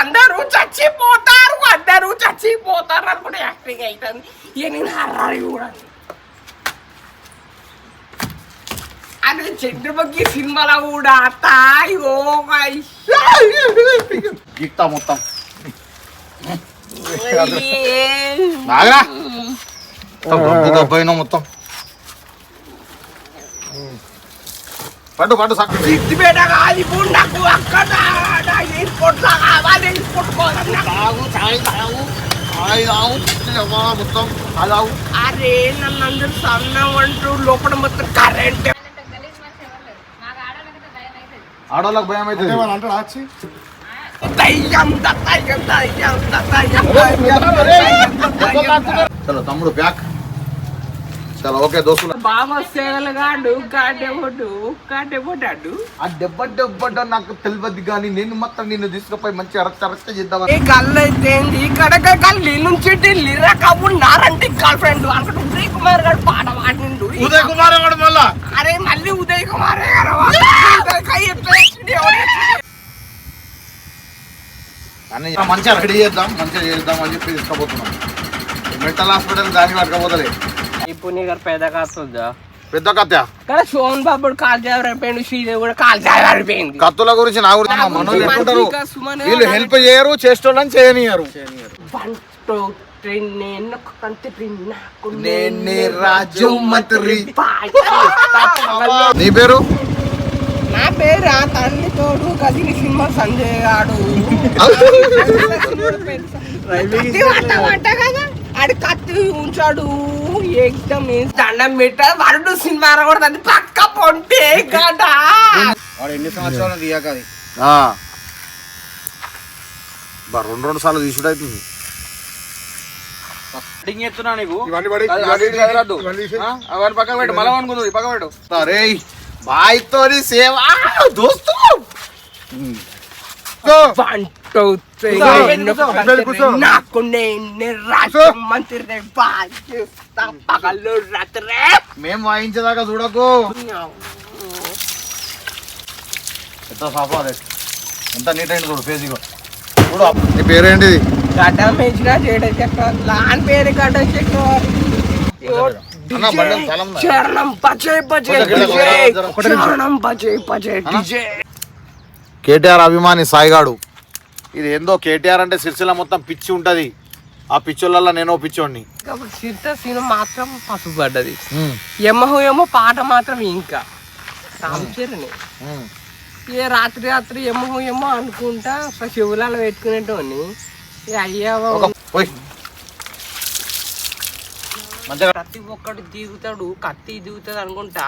అందరూ చచ్చిపోతారు అందరూ చచ్చిపోతారు అనుకుంటే యాక్టింగ్ అవుతుంది ఇక నేను హర్రర్ కూడా అదే చంద్రముఖి సినిమాలో కూడా తాయి ఓ మై గీక్తా మొత్తం బాగా దెబ్బైనా మొత్తం పట్టు పట్టు సక్క సిద్ధి పేట కాదు ఇప్పుడు నాకు అక్కడ ఎయిర్పోర్ట్లో కావాలి నాకు. తాగు చాయ్ తాగు చాయ్ తాగు అమ్మా, మొత్తం తాగు అరే నన్ను అందరు సన్నం అంటూ లోపల మొత్తం కరెంట్ ఆడవాళ్ళకి భయం అవుతుంది అంటాడు వచ్చి చలో తమ్ముడు ప్యాక్ చలో ఓకే దోస్తులు. బాబా సేవలుగాడు కాటేపోటు కాటేపోటాడు ఆ దెబ్బ దెబ్బ నాకు తెలియదు కానీ నేను మొత్తం నిన్ను తీసుకుపోయి మంచి అరచ అరచ ఏ చేద్దామని గల్లు అయితే ఇక్కడ గల్లి నుంచి ఢిల్లీ రకము నారంటి గర్ల్ ఫ్రెండ్ అక్కడ ఉదయ్ కుమార్ గారు పాట పాడిండు. ఉదయ్ కుమార్ వాడు మళ్ళా? అరే మళ్ళీ ఉదయ్ కుమార్ గారు వాడు. కై ఎట్లా వచ్చింది? ఎవరు వచ్చింది? అన్నీ మంచిగా రెడీ చేద్దాం మంచిగా చేద్దాం అని చెప్పి తీసుకుపోతున్నాం. మెంటల్ హాస్పిటల్ దానికి పట్టుకపోతలే ఇప్పుడు నీ గారు పెద్ద కాస్తుందా పెద్ద ఇక్కడ సోన్ బాబుడు కాల్ జారిపోయిండు శ్రీదేవి కూడా కాల్ జారిపోయింది కత్తుల గురించి నా గురించి మనోళ్ళు వీళ్ళు హెల్ప్ చేయరు చేసేటోళ్ళని చేయనియరు వన్ టూ. నీ పేరు? నా పేరు ఆ తల్లి తోడు గదిని సినిమా సంజయ్ గాడు కత్తి వంట వంట కదా ఆడి ఏకదం దండం పెట్ట? వరుడు సినిమా కూడా అది పక్క పొంటే కదా వాడు ఎన్ని సంవత్సరాలు తీయక అది? రెండు రెండు సార్లు తీసుడు అవుతుంది కటింగ్ నీకు? అవన్నీ పెట్టు. మళ్ళీ పెట్టు. సేవ. దోస్తు. నాకు నేను రాష్ట్ర మంత్రి పగలు రాత్రే మేము వాయించేదాకా చూడకు ఎంత సాఫా ఎంత నీట్ అయింది చూడు ఫేస్ చూడు నీ పేరేంటిది గడ్డ పెంచిన జేడ చక్రవర్తి లాన్ పేరు గడ్డ డిజే కేటీఆర్ అభిమాని సాయిగాడు ఇది ఏందో కేటీఆర్ అంటే సిరిసిల్ల మొత్తం పిచ్చి ఉంటది. ఆ పిచ్చోళ్ళల్లో నేను పిచ్చోడిని. కాబట్టి సీను మాత్రం పసుపడ్డది ఎమ్మహో ఏమో పాట మాత్రం ఇంకా. ఏ రాత్రి రాత్రి ఎమ్మహో ఏమో అనుకుంటా శివులలో పెట్టుకునేటోని అయ్యావో మంచిగా ప్రతి ఒక్కడు దిగుతాడు కత్తి దిగుతాడు అనుకుంటా.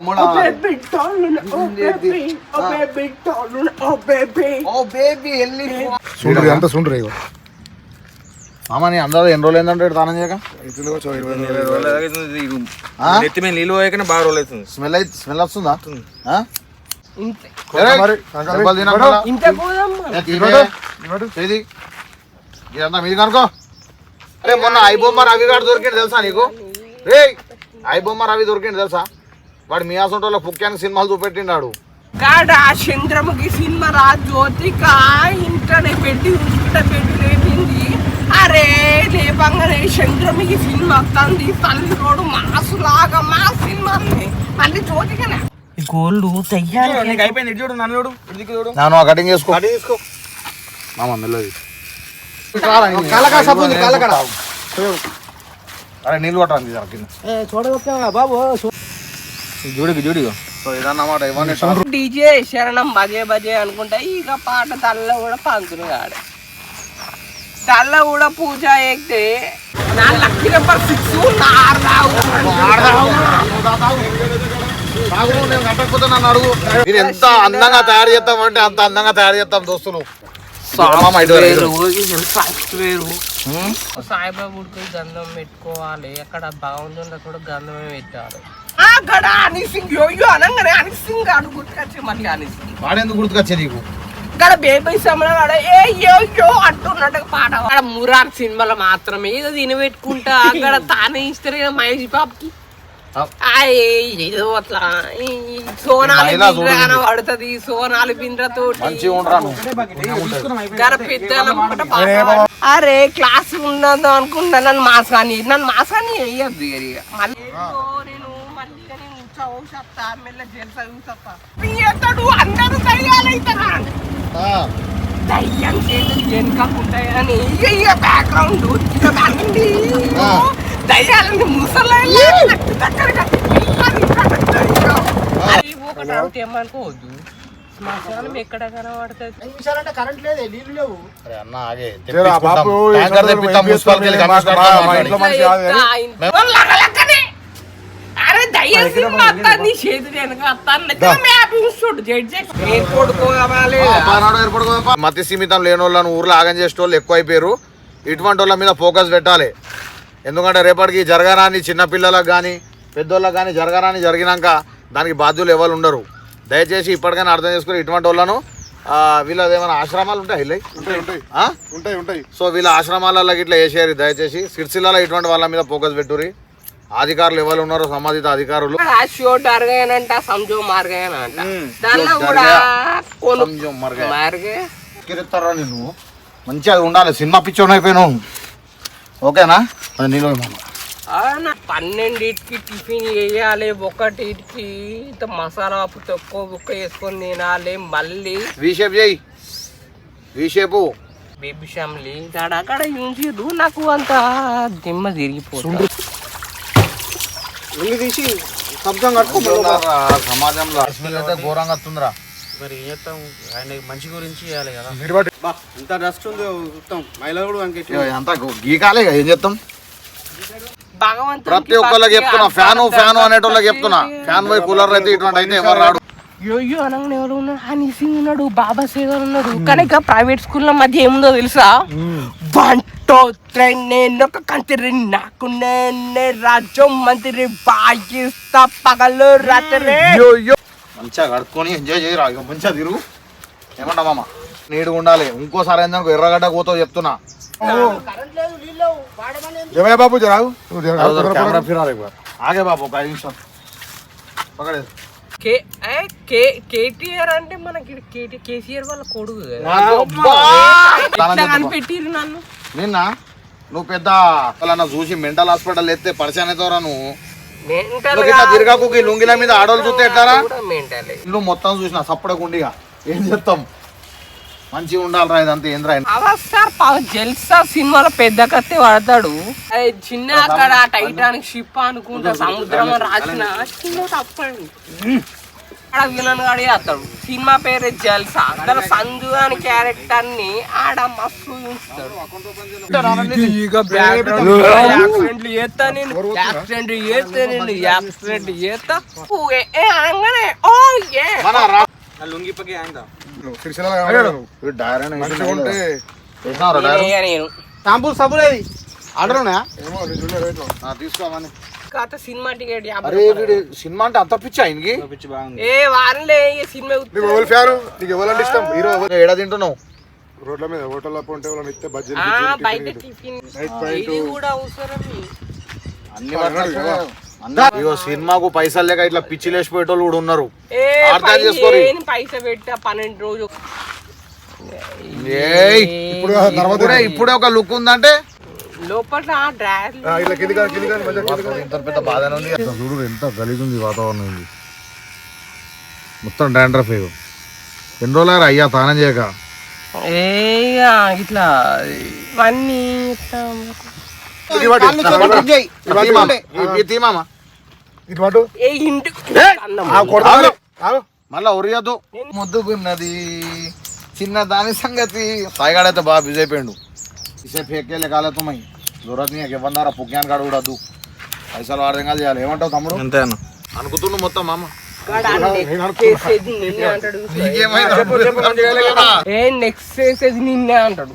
ఓ బేబీ సుండ్రి అంత సుండ్రి ఇగో. మామ నీ అందరూ ఎన్ని రోజులు ఏంటంటే తానం చేయక? నెత్తి మీద నీళ్ళు పోయాకనే బాగా రోజులు అవుతుంది స్మెల్ అయితే స్మెల్ వస్తుందా ఇదంతా మీది కనుకో. అరే మొన్న ఐబొమ్మ రవి గారు దొరికింది తెలుసా నీకు? రే ఐబొమ్మ రవి దొరికింది తెలుసా? వాడు మీ ఆసంటోళ్ళ పుక్యానికి సినిమాలు చూపెట్టిండాడు. కాడ చంద్రముఖి సినిమా రా జ్యోతిక ఇంటనే పెట్టి ఉంచుకుంటే పెట్టి రేపింది అరే లేపంగానే చంద్రముఖి సినిమా వస్తుంది తల్లి రోడ్డు మాసులాగా మా సినిమాని మళ్ళీ జ్యోతికనే. తెయ్యాలి. నీకు అయిపోయింది. ఇటు చూడు నన్ను చూడు ఇటు చూడు. నేను ఆ కటింగ్ చేసుకో. తీసుకో. మామ మెల్లది. కలకా సబ్బు ఉంది, కలకడ. అరే నీళ్ళు జర కింద. బాబు? చూడు చూడు సో ఇదన్నమాట. ఇవన్నీ డీజే శరణం బజే బజే అనుకుంటా. ఇక పాట తల్ల కూడా పంతులు కాడు తల్ల కూడా పూజ ఎక్కితే నా లక్కీ నెంబర్ సిక్స్ మీరు ఎంత అందంగా తయారు చేస్తామంటే అంత అందంగా తయారు చేస్తాం దోస్తులు. సాయిబాబా ఉడికి గంధం పెట్టుకోవాలి. ఎక్కడ బాగుంటుందో కూడా గంధమే పెట్టాలి. అక్కడ అనిసింగ్ యోయో అనగానే అనిసింగ్ అడు గుర్తుకొచ్చి మళ్ళీ అనిసింగ్. వాడెందుకు గుర్తుకొచ్చే నీకు? ఇక్కడ బేబీ సమయంలో వాడు ఏ యో యో అంటున్నట్టు పాట. అక్కడ మురార్ సినిమాలో మాత్రమే ఏదో తిని పెట్టుకుంటా అక్కడ తానే ఇస్తారు కదా మహేష్ బాబుకి. ఏదో అట్లా సోనాలు బింద్ర. పడుతుంది సోనాలు గర అరే క్లాస్ ఉన్నదో అనుకుంటా నన్ను మాసాని నన్ను మాసాని వేయద్దు ఇక. మళ్ళీ నేను నేను ఉత్సవం చెప్తా మెల్ల జల్సా చూసత్తా ఎత్తడు అందరూ దయ్యాలైతారా దయ్యం చేతులు వెనుకకుంటాయి అని ఇక బ్యాక్గ్రౌండ్ అన్ని దయ్యాలని ముసలి ఒకటి శ్మశానం ఎక్కడ కనబడుతుంది? అరే అన్న ఆగే జరా బాపు, ఈ ట్యాంకర్ మా- నీ వెనక మ్యాప్ చూడు జడ్జి ఏర్పడుకో. మతి సీమితం లేని వాళ్ళని ఊర్లో ఆగం చేసే వాళ్ళు ఎక్కువైపోయారు. ఇటువంటి వాళ్ళ మీద ఫోకస్ పెట్టాలి. ఎందుకంటే రేపటికి జరగరాని చిన్న పిల్లలకు కానీ పెద్దోళ్ళకి కానీ జరగరాని జరిగినాక దానికి బాధ్యులు ఎవరు ఉండరు. దయచేసి ఇప్పటికైనా అర్థం చేసుకుని ఇటువంటి వాళ్ళను ఆ, వీళ్ళది ఏమైనా ఆశ్రమాలు ఉంటాయి ఇల్లై? ఉంటాయి ఉంటాయి. ఆ? ఉంటాయి ఉంటాయి. సో వీళ్ళ ఆశ్రమాలలో ఇట్లా వేసేయారు దయచేసి సిరిసిల్లలో ఇటువంటి వాళ్ళ మీద ఫోకస్ పెట్టుర్రి. అధికారులు ఎవరు ఉన్నారో సంబంధిత అధికారులు. షో డార్గాయనంట సంజో మార్గాయనంట దానిలో కూడా కొను సంజో మార్గాయ. మార్గే కిరెత్తారా నేను మంచిగా ఉండాలి. సినిమా పిచ్చోన్ అయిపోయినావు. ఓకేనా? అది నీలో పన్నెండింటికి టిఫిన్ వేయాలి ఒకటికి ఇంత మసాలా పప్పు తక్కువ బుక్క వేసుకొని తినాలి మళ్ళీ వి షేప్ చేయి. బేబీ ఫ్యామిలీ అక్కడ ఉంచిర్రు నాకు అంత దిమ్మ తిరిగిపోతుంది ఉల్లి తీసి కబ్జం కట్టుకో ఉన్నారా సమాజంలో. అశ్విన్ అయితే ఘోరంగా వస్తుందిరా. మరి ఏం చేస్తాం? ఆయన మంచి గురించి చేయాలి కదా. గిరిబాటి ఇంత డస్ట్ ఉంది మొత్తం మహిళలు కూడా అంతా గీకాలే ఏం చెప్తాం భగవంతుడికి ప్రతి ఒక్కళ్ళకి చెప్తున్నా ఫ్యాను ఫ్యాను అనేటోళ్ళకి చెప్తున్నా. ఫ్యాన్ పోయి కూలర్ అయితే ఇటువంటి అయితే ఎవరు రాడు. యోయో అనగానే ఎవరు ఉన్నాడు అని ఉన్నాడు బాబా సేగర్ ఉన్నాడు. కానీ ప్రైవేట్ స్కూల్లో మధ్య ఏముందో తెలుసా? వన్ టూ త్రీ నేను ఒక కంతిరి నాకు నేనే రాజ్యం మంత్రి బాయిస్తా పగలు రాత్రి. మంచిగా కడుక్కొని ఎంజాయ్ చేయరా ఇక మంచిగా తిరుగు. ఏమంటా మామ? నీడు ఉండాలి. ఇంకోసారి ఏందనుకో ఎర్రగడ్డ కూతో చెప్తున్నా. జవయ్య బాబు రావు ఆగే. బాబు ఒక ఐదు నిమిషం పక్కడేది కే ఏ, కే కేటీఆర్ అంటే మనకి కేటీ కేసీఆర్ వాళ్ళ కొడుకు కదా. నన్ను? నిన్న నువ్వు పెద్ద అసలు చూసి మెంటల్ హాస్పిటల్ ఎత్తే పరిచయం అవుతావురా నువ్వు? నువ్వు తిరగకు లుంగిల మీద ఆడోళ్ళు చూస్తే ఎట్లారా? ఇల్లు మొత్తం చూసిన సప్పడకుండిగా. ఏం చెప్తాం మంచిగా ఉండాలిరా ఇదంతా ఏంద్రా? స్టార్ పవర్ జల్సా సినిమాలో పెద్ద కత్తి వాడతాడు అది చిన్న అక్కడ టైటానిక్ షిప్ అనుకుంటా సముద్రం రాసిన చిన్న తప్పండి. ఆడ విలన్ గాడి చేస్తాడు. సినిమా పేరు జల్సా. దాని సంజు అని క్యారెక్టర్ని ఆడ మస్తు చూస్తాడు యాక్సిడెంట్లు చేస్తా నేను యాక్సిడెంట్ చేస్తా నేను యాక్సిడెంట్ చేస్తా. అనగానే ఓ ఏ. ఆయన మంచిగా ఉంటే? నేనే ఆర్డర్ ఉన్నాయా? ఏమో రేట్లు. తీసుకోమని కాత సినిమా టికెట్ యాభై అరే వీడు సినిమా అంటే అంత పిచ్చా ఆయనకి? పిచ్చి బాగుంది. ఏ వారలే ఈ సినిమా నీకు ఎవరు ఫ్యాను నీకు ఎవరంటే ఇష్టం? హీరో ఎవరు? ఏడా తింటున్నావు? రోడ్ల మీద వాళ్ళని ఇస్తే నైట్ పాయింట్ అవసరం అన్ని ఇగో సినిమాకు పైసలు లేక ఇట్లా పిచ్చి లేచిపోయేటోళ్ళు కూడా ఉన్నారు. ఏ అర్థం చేసుకోరి. పైసా పెట్టా పన్నెండు రోజు. ఏయ్ ఇప్పుడు ఒక లుక్ ఉందంటే? చూడు ఎంత గలీజ్ ఉంది వాతావరణం ఇది. మొత్తం డాండ్రఫ్ ఎన్ని రోజులు అయ్యా తానం చేయక. ఇట్లా ఇవన్నీ మళ్ళా ఉరియద్దు ముద్దుకున్నది చిన్న దాని సంగతి. సాయిగాడైతే బాగా బిజీ అయిపోయిండు. ఇసే ఫేకేలే కాలేతమై జూరత్ నీకు ఇవ్వన్నారా? పుక్యాన్ కాడు కూడా వద్దు పైసలు వాడదంగా చేయాలి. ఏమంటావు తమ్ముడు? అంతే అన్న. అనుకుతుండు మొత్తం మామ. నెక్స్ట్ చేసేది నిన్నే అంటాడు.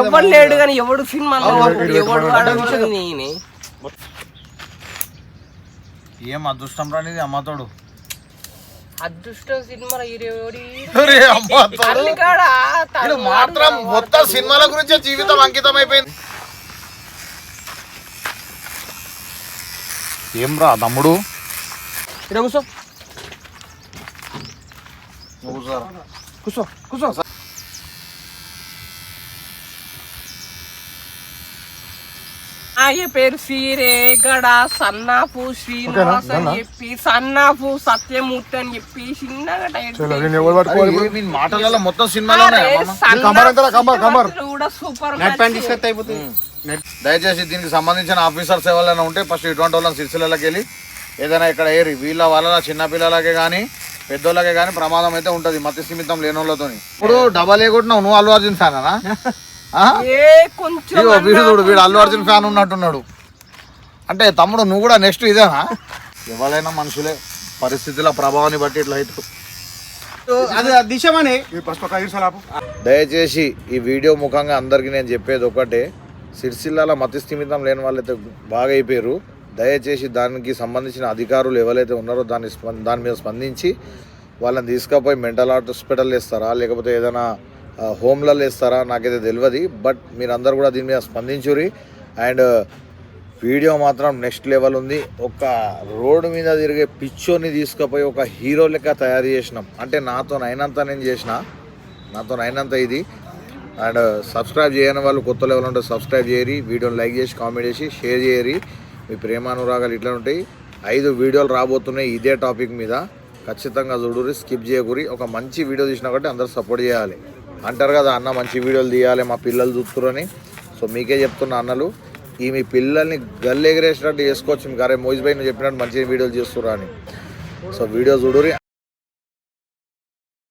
ఎవడు లేడు కానీ ఎవడు సినిమాలో ఎవడు అడగదు నేనే ఏం అదృష్టం రానిది అమ్మతోడు. అదృష్టం సినిమా మాత్రం మొత్తం సినిమాల గురించే జీవితం అంకితం అయిపోయింది ఏం రా తమ్ముడు? ఇక్కడ కూర్చో. నువ్వు కూర్చోరా. కూర్చో కూర్చో ఆయన పేరు సీరే గడ సన్నాపు శ్రీనివాస్ అని? చెప్పి సన్నాపు సత్యమూర్తి అని చెప్పి చిన్నగా మాటలలో మొత్తం కూడా సూపర్ దయచేసి దీనికి సంబంధించిన ఆఫీసర్స్ ఎవరైనా ఉంటే ఫస్ట్ ఇటువంటి వాళ్ళని సిరిసిల్లకి వెళ్ళి ఏదైనా ఇక్కడ ఏరి వీళ్ళ వలన చిన్న పిల్లలకే కానీ పెద్దోళ్ళకే కానీ ప్రమాదం అయితే ఉంటుంది మతి సీమితం లేని వాళ్ళతో ఇప్పుడు డబల్ కొట్టినావు నువ్వు అల్లు అర్జున్ ఫ్యాన్ అనా ఏ కొంచెం వీడు చూడు వీడు అల్లు అర్జున్ ఫ్యాన్ ఉన్నట్టున్నాడు. అంటే తమ్ముడు నువ్వు కూడా నెక్స్ట్ ఇదేనా? ఎవరైనా మనుషులే పరిస్థితుల ప్రభావాన్ని బట్టి ఇట్లా ఆపు. దయచేసి ఈ వీడియో ముఖంగా అందరికీ నేను చెప్పేది ఒకటే సిరిసిల్లాల మతి స్థిమితం లేని వాళ్ళైతే బాగా అయిపోయారు. దయచేసి దానికి సంబంధించిన అధికారులు ఎవరైతే ఉన్నారో దాన్ని దాని మీద స్పందించి వాళ్ళని తీసుకుపోయి మెంటల్ హాస్పిటల్ వేస్తారా? లేకపోతే ఏదైనా హోమ్లలో వేస్తారా? నాకైతే తెలియదు బట్ మీరందరూ కూడా దీని మీద స్పందించురి అండ్ వీడియో మాత్రం నెక్స్ట్ లెవెల్ ఉంది. ఒక రోడ్డు మీద తిరిగే పిచ్చోని తీసుకుపోయి ఒక హీరో లెక్క తయారు చేసినాం. అంటే నాతో అయినంత నేను చేసిన. నాతో అయినంత ఇది. అండ్ సబ్స్క్రైబ్ చేయని వాళ్ళు కొత్త లెవెల్ ఉంటే సబ్స్క్రైబ్ చేయరి వీడియోని లైక్ చేసి కామెంట్ చేసి షేర్ చేయరి మీ ప్రేమానురాగాలు ఇట్లా ఉంటాయి. ఐదు వీడియోలు రాబోతున్నాయి ఇదే టాపిక్ మీద. ఖచ్చితంగా చూడురి స్కిప్ చేయకూరి. ఒక మంచి వీడియో తీసినా కాబట్టి అందరూ సపోర్ట్ చేయాలి. అంటారు కదా అన్న మంచి వీడియోలు తీయాలి మా పిల్లలు చూస్తురని సో మీకే చెప్తున్న అన్నలు ఈ మీ పిల్లల్ని గల్లెగిరేసినట్టు చేసుకోవచ్చు. మీకు అరే మోయిజ్ బై నువ్వు చెప్పినట్టు మంచి వీడియోలు చేస్తురా అని. So video చూడురి